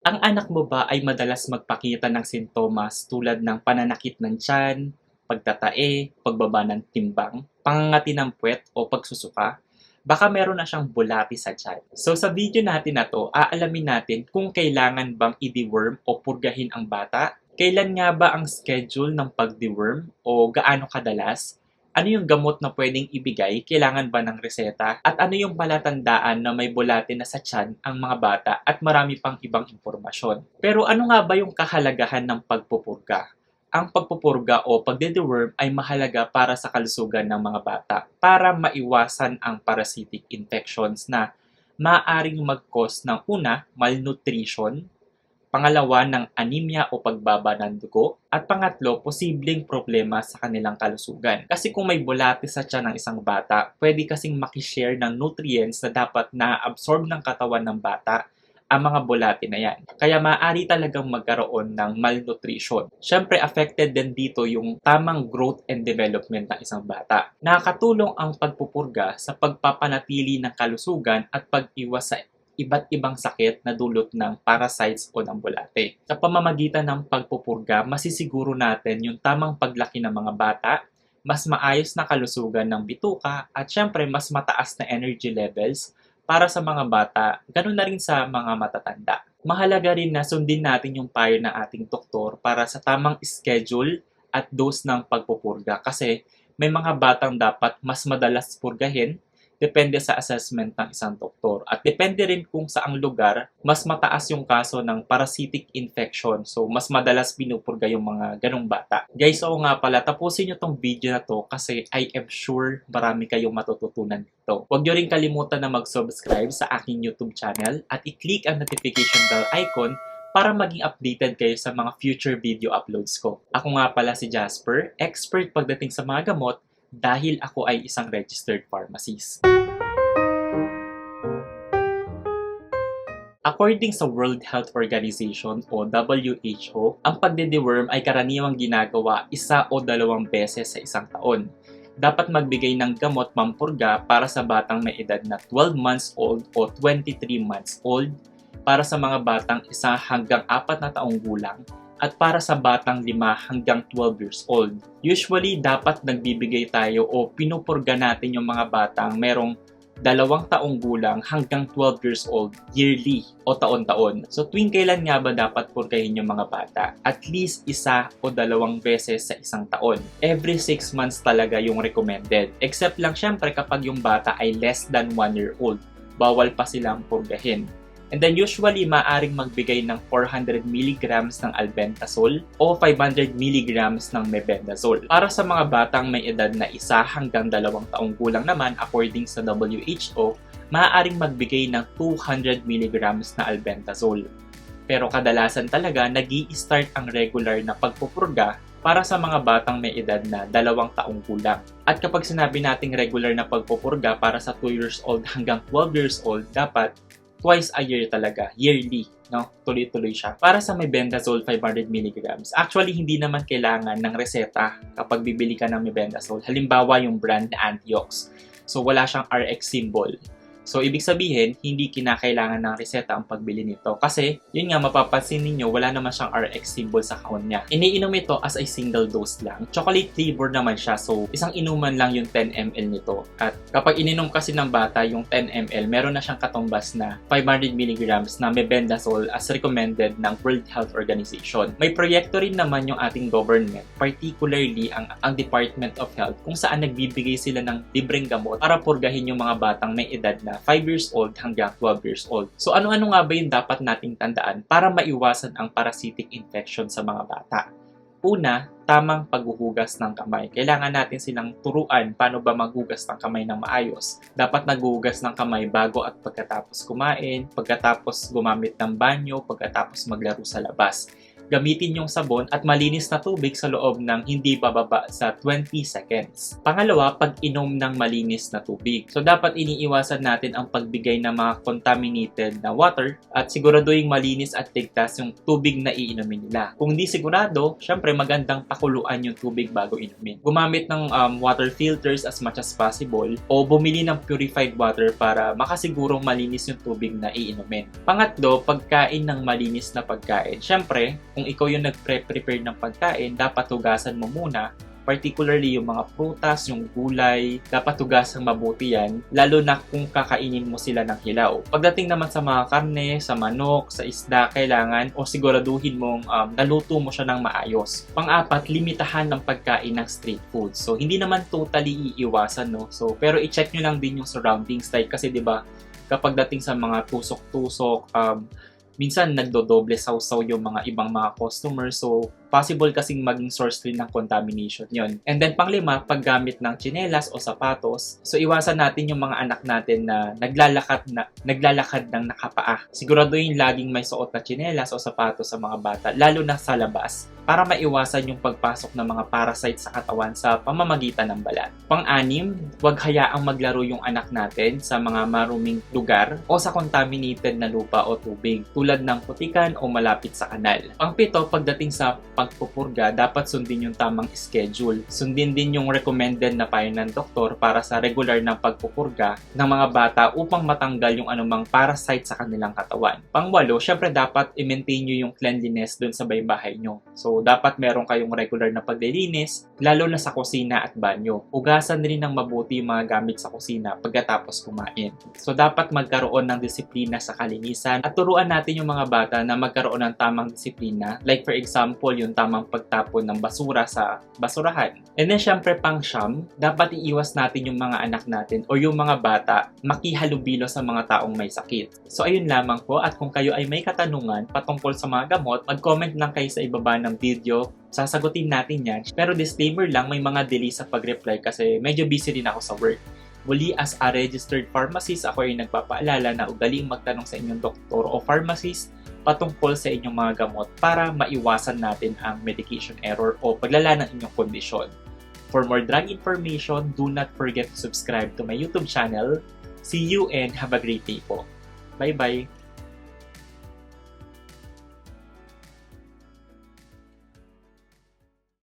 Ang anak mo ba ay madalas magpakita ng sintomas tulad ng pananakit ng tiyan, pagtatae, pagbaba ng timbang, pangangati ng puwet o pagsusuka? Baka meron na siyang bulati sa tiyan. So sa video natin na to, aalamin natin kung kailangan bang i-deworm o purgahin ang bata, kailan nga ba ang schedule ng pag-deworm o gaano kadalas, ano yung gamot na pwedeng ibigay, kailangan ba ng reseta, at ano yung palatandaan na may bulate na sa tiyan ang mga bata at marami pang ibang impormasyon. Pero ano nga ba yung kahalagahan ng pagpupurga? Ang pagpupurga o pagde-deworm ay mahalaga para sa kalusugan ng mga bata para maiwasan ang parasitic infections na maaaring mag-cause ng una, malnutrition, pangalawa ng anemia o pagbaba ng dugo, at pangatlo, posibleng problema sa kanilang kalusugan. Kasi kung may bulate sa tiyan ng isang bata, pwede kasing makishare ng nutrients na dapat na-absorb ng katawan ng bata ang mga bulate na yan. Kaya maaari talagang magkaroon ng malnutrition. Siyempre, affected din dito yung tamang growth and development ng isang bata. Nakakatulong ang pagpupurga sa pagpapanatili ng kalusugan at pag-iwas sa iba't ibang sakit na dulot ng parasites o ng bulate. Sa pamamagitan ng pagpupurga, masisiguro natin yung tamang paglaki ng mga bata, mas maayos na kalusugan ng bituka, at syempre mas mataas na energy levels para sa mga bata, ganun na rin sa mga matatanda. Mahalaga rin na sundin natin yung payo ng ating doktor para sa tamang schedule at dose ng pagpupurga kasi may mga batang dapat mas madalas purgahin depende sa assessment ng isang doktor. At depende rin kung saang lugar, mas mataas yung kaso ng parasitic infection. So, mas madalas pinupurga yung mga ganong bata. Guys, oo nga pala, tapusin nyo tong video na to kasi I am sure marami kayong matututunan dito. Huwag nyo rin kalimutan na mag-subscribe sa aking YouTube channel at i-click ang notification bell icon para maging updated kayo sa mga future video uploads ko. Ako nga pala si Jasper, expert pagdating sa mga gamot dahil ako ay isang registered pharmacist. According sa World Health Organization o WHO, ang pagde-deworm ay karaniwang ginagawa isa o dalawang beses sa isang taon. Dapat magbigay ng gamot pampurga para sa batang may edad na 12 months old o 23 months old, para sa mga batang isa hanggang 4 na taong gulang, at para sa batang 5 hanggang 12 years old. Usually, dapat nagbibigay tayo o pinupurga natin yung mga batang merong dalawang taong gulang hanggang 12 years old yearly o taon-taon. So tuwing kailan nga ba dapat purgahin yung mga bata? At least isa o dalawang beses sa isang taon. Every 6 months talaga yung recommended. Except lang syempre kapag yung bata ay less than 1 year old. Bawal pa silang purgahin. And then usually maaring magbigay ng 400 mg ng albendazole o 500 mg ng mebendazole. Para sa mga batang may edad na isa hanggang dalawang taong gulang naman according sa WHO, maaaring magbigay ng 200 mg na albendazole. Pero kadalasan talaga nag start ang regular na pagpupurga para sa mga batang may edad na dalawang taong gulang. At kapag sinabi nating regular na pagpupurga para sa 2 years old hanggang 12 years old, dapat twice a year talaga, yearly, no? Tuloy-tuloy siya. Para sa may Bendazole 500 mg, actually hindi naman kailangan ng reseta kapag bibili ka ng Mebendazole. Halimbawa yung brand na Antiox. So wala siyang RX symbol. So, ibig sabihin, hindi kinakailangan ng reseta ang pagbili nito. Kasi, yun nga, mapapansin ninyo, wala naman siyang RX symbol sa kahon niya. Iniinom ito as a single dose lang. Chocolate flavor naman siya. So, isang inuman lang yung 10 ml nito. At kapag ininom kasi ng bata yung 10 ml, meron na siyang katumbas na 500 mg na mebendazole as recommended ng World Health Organization. May proyekto rin naman yung ating government, particularly ang, ang Department of Health, kung saan nagbibigay sila ng libreng gamot para purgahin yung mga batang may edad na 5 years old hanggang 12 years old. So ano-ano nga ba yung dapat nating tandaan para maiwasan ang parasitic infection sa mga bata? Una, tamang paghuhugas ng kamay. Kailangan natin silang turuan paano ba maghugas ng kamay ng maayos. Dapat naghuhugas ng kamay bago at pagkatapos kumain, pagkatapos gumamit ng banyo, pagkatapos maglaro sa labas. Gamitin yung sabon at malinis na tubig sa loob ng hindi bababa sa 20 seconds. Pangalawa, pag-inom ng malinis na tubig. So dapat iniiwasan natin ang pagbigay ng mga contaminated na water at siguraduhin malinis at ligtas yung tubig na iinumin nila. Kung di sigurado, syempre magandang pakuluan yung tubig bago inumin. Gumamit ng um, water filters as much as possible o bumili ng purified water para makasigurong malinis yung tubig na iinumin. Pangatlo, pagkain ng malinis na pagkain. Syempre, kung ikaw yung nagpre-prepare ng pagkain, dapat hugasan mo muna particularly yung mga prutas, yung gulay, dapat hugasang mabuti yan, lalo na kung kakainin mo sila ng hilaw. Pagdating naman sa mga karne, sa manok, sa isda, kailangan o siguraduhin mong um, naluto mo siya ng maayos. Pang-apat, limitahan ng pagkain ng street food. So, hindi naman totally iiwasan, no? So, pero i-check nyo lang din yung surroundings like kasi 'di ba kapag dating sa mga tusok-tusok, um, minsan nagdodoble sausaw yung mga ibang mga customers. So, possible kasing maging source din ng contamination yon. And then panglima, paggamit ng tsinelas o sapatos. So, iwasan natin yung mga anak natin na naglalakad na naglalakad ng nakapaa. Siguraduhin laging may suot na tsinelas o sapatos sa mga bata, lalo na sa labas, para maiwasan yung pagpasok ng mga parasites sa katawan sa pamamagitan ng balat. Pang-anim, huwag hayaang maglaro yung anak natin sa mga maruming lugar o sa contaminated na lupa o tubig tulad ng putikan o malapit sa kanal. Pang-pito, pagdating sa pagpupurga, dapat sundin yung tamang schedule. Sundin din yung recommended na payo ng doktor para sa regular ng pagpupurga ng mga bata upang matanggal yung anumang parasite sa kanilang katawan. Pangwalo, syempre dapat i-maintain nyo yung cleanliness dun sa baybahay nyo. So, dapat meron kayong regular na paglilinis, lalo na sa kusina at banyo. Ugasan rin ng mabuti yung mga gamit sa kusina pagkatapos kumain. So, dapat magkaroon ng disiplina sa kalinisan at turuan natin yung mga bata na magkaroon ng tamang disiplina. Like for example, yung tamang pagtapon ng basura sa basurahan. And then syempre pang siyam, dapat iiwas natin yung mga anak natin o yung mga bata makihalubilo sa mga taong may sakit. So ayun lamang po at kung kayo ay may katanungan patungkol sa mga gamot, mag-comment lang kayo sa ibaba ng video sasagutin natin yan. Pero disclaimer lang, may mga delay sa pag-reply kasi medyo busy din ako sa work. Muli, as a registered pharmacist, ako ay nagpapaalala na ugaling magtanong sa inyong doktor o pharmacist patungkol sa inyong mga gamot para maiwasan natin ang medication error o paglala ng inyong kondisyon. For more drug information, do not forget to subscribe to my YouTube channel. See you and have a great day po. Bye-bye!